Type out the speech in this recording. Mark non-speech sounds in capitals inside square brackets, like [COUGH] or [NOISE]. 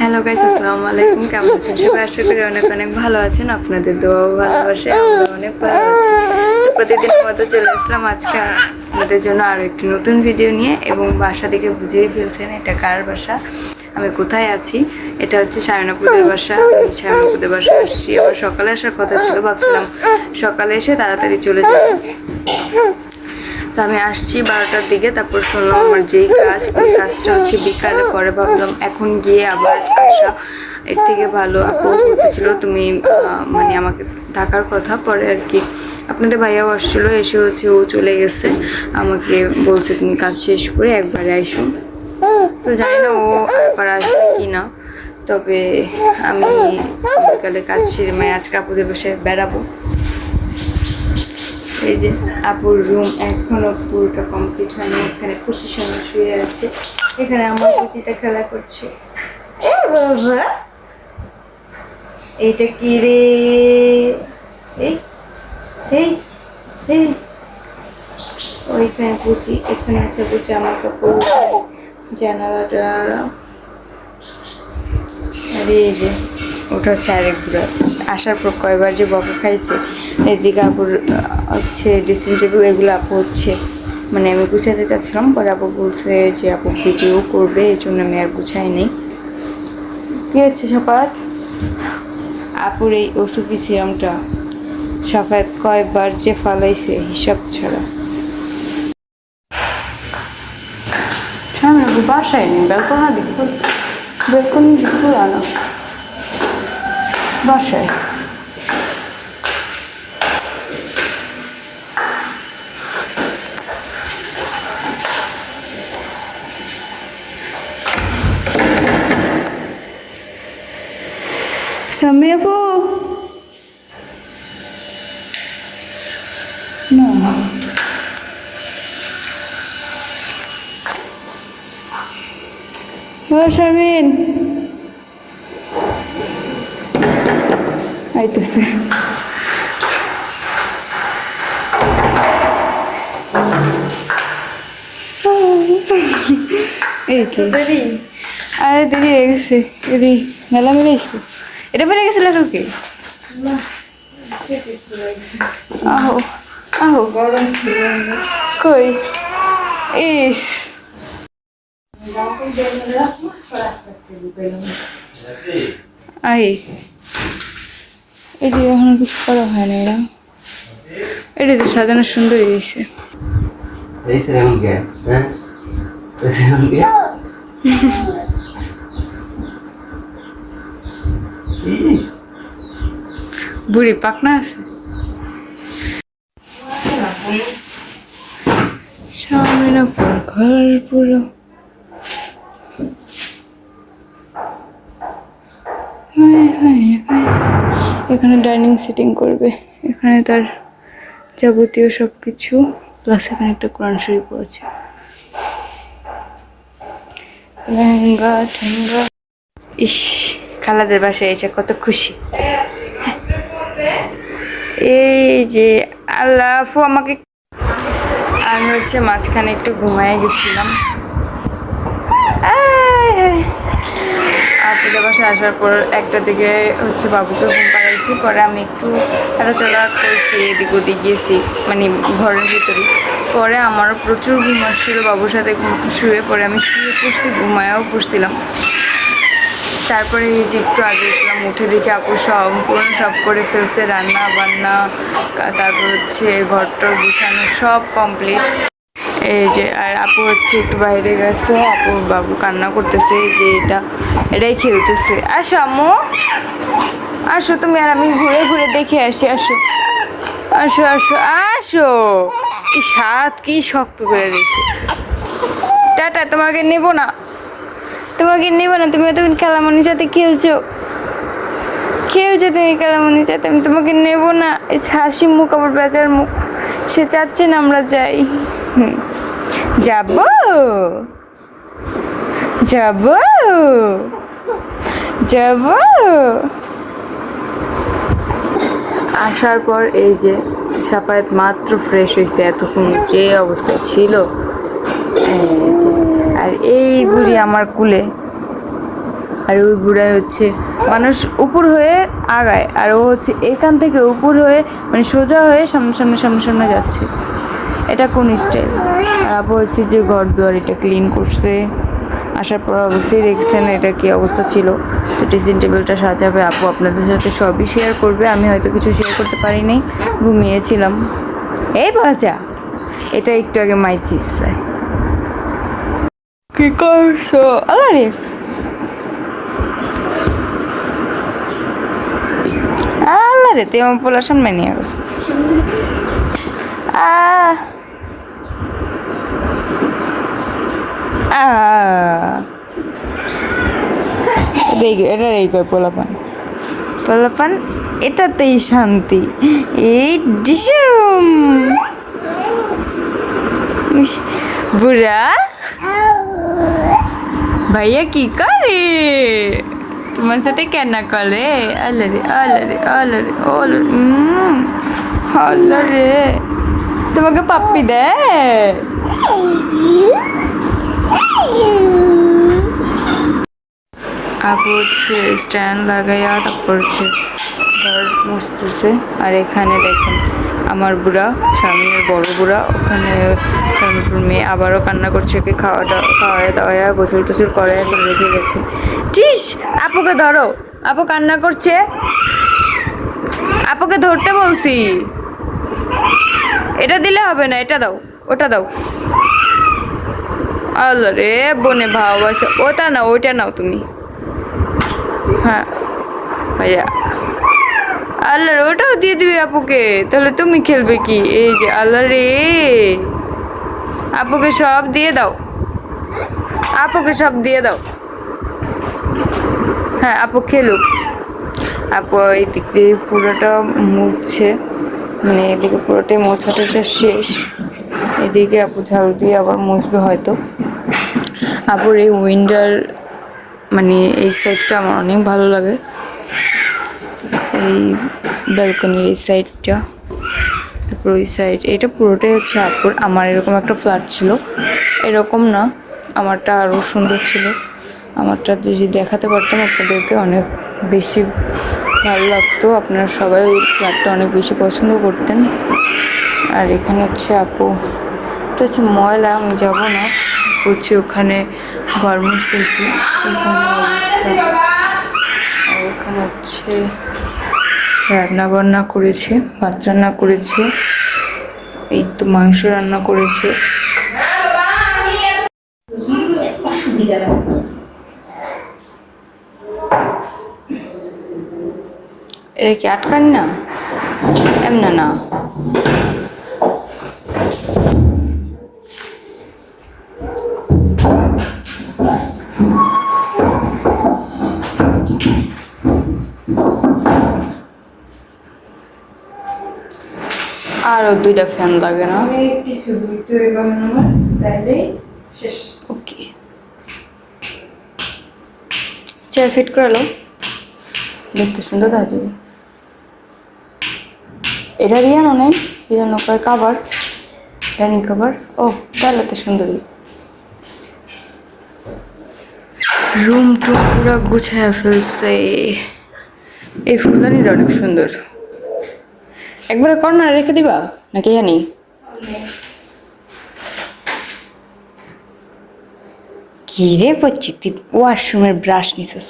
Hello guys আসসালামু আলাইকুম। কেমন আছেন সবাই? আশা করি অনেক অনেক ভালো আছেন। আপনাদের দোয়া ও ভালোবাসে আমরা অনেক ভালো আছি। তো প্রতিদিনের মতো চলে আসলাম আজকে আপনাদের জন্য আরও একটি নতুন ভিডিও নিয়ে এবং বাসা দেখে বুঝেই ফেলছেন এটা কার বাসা, আমি কোথায় আছি। এটা হচ্ছে শামিনাপুরের বাসা। আমি শামিনাপুরের বাসা আসছি। আবার সকালে আসার কথা ছিল, ভাবছিলাম সকালে এসে তাড়াতাড়ি চলে যাব তো আমি আসছি বারোটার দিকে, তারপর শুনলাম আমার যেই কাজ, ওই কাজটা হচ্ছে বিকালে পরে ভাবলাম এখন গিয়ে আবার আসা। এর থেকে ভালো আপু তুমি মানে আমাকে থাকার কথা পরে আর কি। আপনাদের ভাইয়াও আসছিল, এসে হচ্ছে ও চলে গেছে। আমাকে বলছে, তুমি কাজ শেষ করে একবারে আইসো। তো জানি না ও একবার আসবে কি না তবে আমি বিকালে কাজ সেরে মানে আজকে আপুদের বসে বেড়াবো। এই যে আপুর রুম এখনও পুরোটা কমপ্লিট হয়নি এখানে কুচি সামনে শুয়ে আছে। এখানে আমার কুচিটা খেলা করছে। এইটা কি রে? এই এই এই। ওইখানে কুচি এখানে আছে কুচি আমার কাপড় জানালাটা আরে এই যে ওটা হচ্ছে আরেক ঘুরে আসার পর কয়বার যে বকা খাইছে এদিকে আপুর হচ্ছে ড্রেসিং টেবিল এগুলো আপু হচ্ছে মানে আমি গুছাতে চাচ্ছিলাম পরে আপু বলছে যে আপু ভিডিও করবে এই জন্য আমি আর গুছাই নেই। কী হচ্ছে সপাত আপুর এই ওসুফি সিরামটা সফাত কয়বার যে ফালাইছে হিসাব ছাড়া। সামনে বাসায় নেই বেলকনা দিকে বেলকনি দিকে পুরানো বাসায়? সামনে আপু না ও শারমিন আইতেছে এই কি আরে দেরি হয়ে গেছে এদি মেলা মেলে এসে এটা বেড়ে গেছে লেখা কি? আহো আহো। কই? ইস। আই। এটি এখনও কিছু করা হয় না এটি তো সাজানো সুন্দর হয়েছে। হ্যাঁ [LAUGHS] এই সেরকম কে কি বুড়ি পাকনা আছে? ঘর পুরো। এখানে ডাইনিং সিটিং করবে। এখানে তার যাবতীয় সব কিছু প্লাস এখানে একটা কোরআন শরীফ আছে। লেহেঙ্গা ঠেঙ্গা। ইস। খালাদের বাসায় এসে কত খুশি। এই যে আল্লাহ আমাকে আমি হচ্ছে মাঝখানে একটু ঘুমায় গেছিলাম! আপুদের বাসায় আসার পর একটা দিকে হচ্ছে বাবুকে ঘুম পাড়াইছি, পরে আমি একটু হাঁটাচলা করছি, এদিক ওদিক গিয়েছি মানে ঘরের ভিতরে পরে আমারও প্রচুর ঘুম আসছিল বাবুর সাথে শুয়ে, পরে আমি শুয়ে পড়ছি, ঘুমায়ও পড়ছিলাম। তারপরে এই যে একটু আগে উঠলাম উঠে দেখি আপু সম্পূর্ণ সব করে ফেলছে, রান্না বান্না তারপর হচ্ছে ঘরটর গুছানো সব কমপ্লিট এই যে, আর আপু হচ্ছে একটু বাইরে গেছে, আপু বাবু কান্না করতেছে যে এটা, এটাই খেলতেছে। আসো আম্মু, আসো তুমি আর আমি ঘুরে ঘুরে দেখে আসি, আসো। আসো আসো আসো। কি সাত কি শক্ত করে দিয়েছে। টাটা, তোমাকে নেব না। তোমাকে নেব না তুমি এতক্ষণ খেলামনির সাথে খেলছো। খেলছো তুমি খেলামনির সাথে, আমি তোমাকে নেব না। এই হাসি মুখ আবার বেচার মুখ। সে চাচ্ছে না আমরা যাই। যাব। যাব। যাব। আসার পর এই যে সাপায়াত মাত্র ফ্রেশ হয়েছে এতক্ষণ যে অবস্থা ছিল। এই যে। আর এই বুড়ি আমার কুলে। আর ওই বুড়ায় হচ্ছে মানুষ উপর হয়ে আগায়, আর ও হচ্ছে এখান থেকে উপর হয়ে মানে সোজা হয়ে সামনে সামনে সামনে সামনে যাচ্ছে। এটা কোন স্টাইল? আপু হচ্ছে যে ঘর দুয়ার এটা ক্লিন করছে। আসার পর অবশ্যই দেখছেন এটা কি অবস্থা ছিল। তো ড্রেসিং টেবিলটা সাজাবে। আপু আপনাদের সাথে সবই শেয়ার করবে। আমি হয়তো কিছু শেয়ার করতে পারিনি। ঘুমিয়েছিলাম। এই বাজা। এটা একটু আগে মাইথিস। কি করছ? আল্লাহ রে আল্লাহ রে তুই আমার পোলার সামনে নিয়ে গেছিস আহ এটা এই এটাতেই শান্তি। এই ডিসুম বুড়া। ভাইয়া কি করে তোমার সাথে কেন করে আল্লাহ রে আল্লাহ রে আল্লাহ রে আল্লাহ উম, আল্লাহ রে তোমাকে পাপ্পি দেয় আপু হচ্ছে স্ট্যান্ড লাগাইয়া তারপর হচ্ছে ঘর আর এখানে দেখেন আমার বুড়া, স্বামীর বড় বুড়া, ওখানে মেয়ে আবারও কান্না করছে, ওকে খাওয়া খাওয়ায় দাওয়া গোসল টোসল করে রেখে গেছে। টিস! আপুকে ধরো। আপু কান্না করছে। আপুকে ধরতে বলছি। এটা দিলে হবে না, এটা দাও, ওটা দাও। আল্লাহ রে, বনে ভালোবাসে ওটা না ওইটা নাও তুমি। হ্যাঁ। আল্লাহ ওটাও দিয়ে দিবি আপুকে। তাহলে তুমি খেলবে কি? এই যে আল্লাহ রে। আপুকে সব দিয়ে দাও। আপুকে সব দিয়ে দাও। হ্যাঁ আপু খেলুক। আপু এই দিক দিয়ে পুরোটা মুছছে। মানে এদিকে পুরোটাই মোছা শেষ। এদিকে আপু ঝাড়ু দিয়ে আবার মুছবে হয়তো। আপুর এই উইন্ডার মানে এই সাইডটা আমার অনেক ভালো লাগে। এই ব্যালকনির এই সাইডটা তারপর ওই সাইড এটা পুরোটাই হচ্ছে আপুর আমার এরকম একটা ফ্ল্যাট ছিল। এরকম না, আমারটা আরও সুন্দর ছিল। আমারটা যদি দেখাতে পারতাম, আপনাদেরকে অনেক বেশি ভালো লাগতো। আপনারা সবাই ওই ফ্ল্যাটটা অনেক বেশি পছন্দ করতেন। আর এখানে হচ্ছে আপু, এটা হচ্ছে ময়লা, আমি যাব না। হচ্ছে ওখানে ঘর মুছতেছি আর ওখানে হচ্ছে রান্না বান্না করেছে, ভাত রান্না করেছে, এই তো মাংস রান্না করেছে। এটা কি আটকান না? এমনা না। আরও দুইটা ফ্যান লাগে না? কিছু শেষ। ওকে। চেয়ার ফিট করালো দেখতে সুন্দর দেখা যাবে এটা রিয়ানো নেই? কি জন্য কয় কাবার ডাইনিং কাবার ও তাহলে তো সুন্দরই। রুম টুম পুরো গুছায় ফেলছে। এই ফুলদানিটা অনেক সুন্দর। একবারে কর্নার রেখে দিবা? নাকি জানি কি রে পড়ছি তুই ওয়াশরুমের ব্রাশ নিছিস